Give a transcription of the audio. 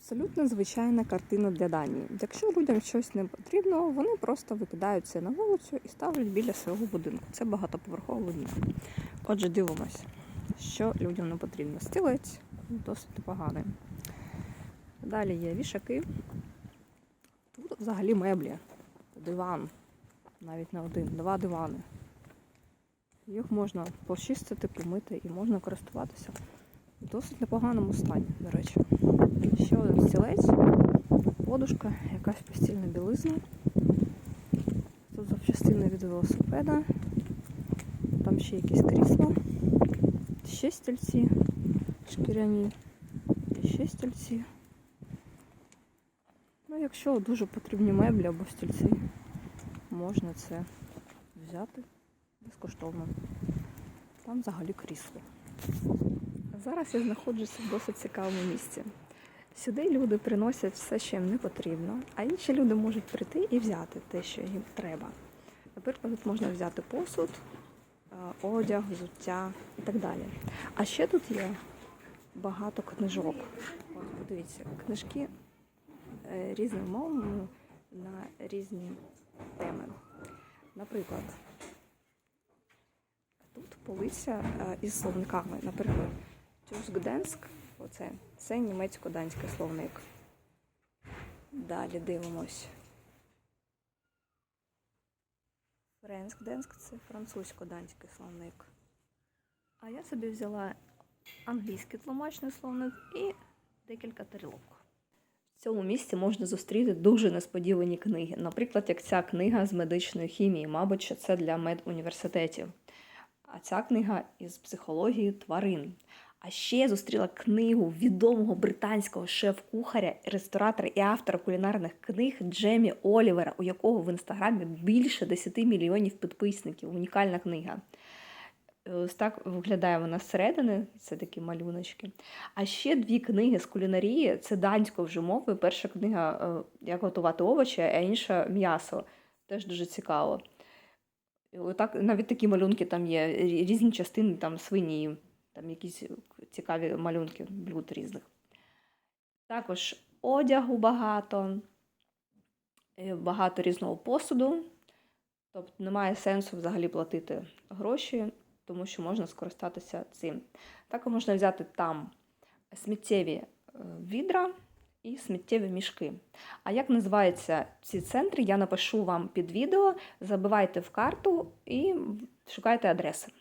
Абсолютно звичайна картина для Данії. Якщо людям щось не потрібно, вони просто викидають це на вулицю і ставлять біля свого будинку. Це багатоповерховий будинок. Отже, дивимось, що людям не потрібно. Стілець досить непоганий. Далі є вішаки. Тут взагалі меблі, диван, навіть не один, два дивани. Їх можна почистити, помити і можна користуватися досить непоганому стані, до речі. Ще один стілець, подушка, якась постільна білизна. Тут запчастини від велосипеда. Там ще якісь крісла. Ще стільці шкіряні. І ще стільці. Ну, якщо дуже потрібні меблі або стільці, можна це взяти безкоштовно. Там взагалі крісло. Зараз я знаходжуся в досить цікавому місці. Сюди люди приносять все, що їм не потрібно, а інші люди можуть прийти і взяти те, що їм треба. Наприклад, тут можна взяти посуд, е, одяг, взуття і так далі. А ще тут є багато книжок. От, подивіться, книжки е, різними мовами на різні теми. Наприклад, тут полиця е, із словниками. Наприклад, Тюсгденськ, оце, це німецько-данський словник. Далі дивимось. Френскденськ це французько-данський словник. А я собі взяла англійський тлумачний словник і декілька тарілок. В цьому місці можна зустріти дуже несподівані книги. Наприклад, як ця книга з медичної хімії, мабуть, що це для медуніверситетів. А ця книга із психології тварин. А ще зустріла книгу відомого британського шеф-кухаря, ресторатора і автора кулінарних книг Джемі Олівера, у якого в інстаграмі більше 10 мільйонів підписників. Унікальна книга. Ось так виглядає вона зсередини, це такі малюночки. А ще дві книги з кулінарії це данською вже мовою. Перша книга е, Як готувати овочі, а інша м'ясо. Теж дуже цікаво. Отак, навіть такі малюнки там є, різні частини там свині, там якісь цікаві малюнки блюд різних. Також одягу багато, е, багато різного посуду. Тобто немає сенсу взагалі платити гроші, тому що можна скористатися цим. Також можна взяти там сміттєві е, відра і сміттєві мішки. А як називаються ці центри, я напишу вам під відео. Забивайте в карту і шукайте адреси.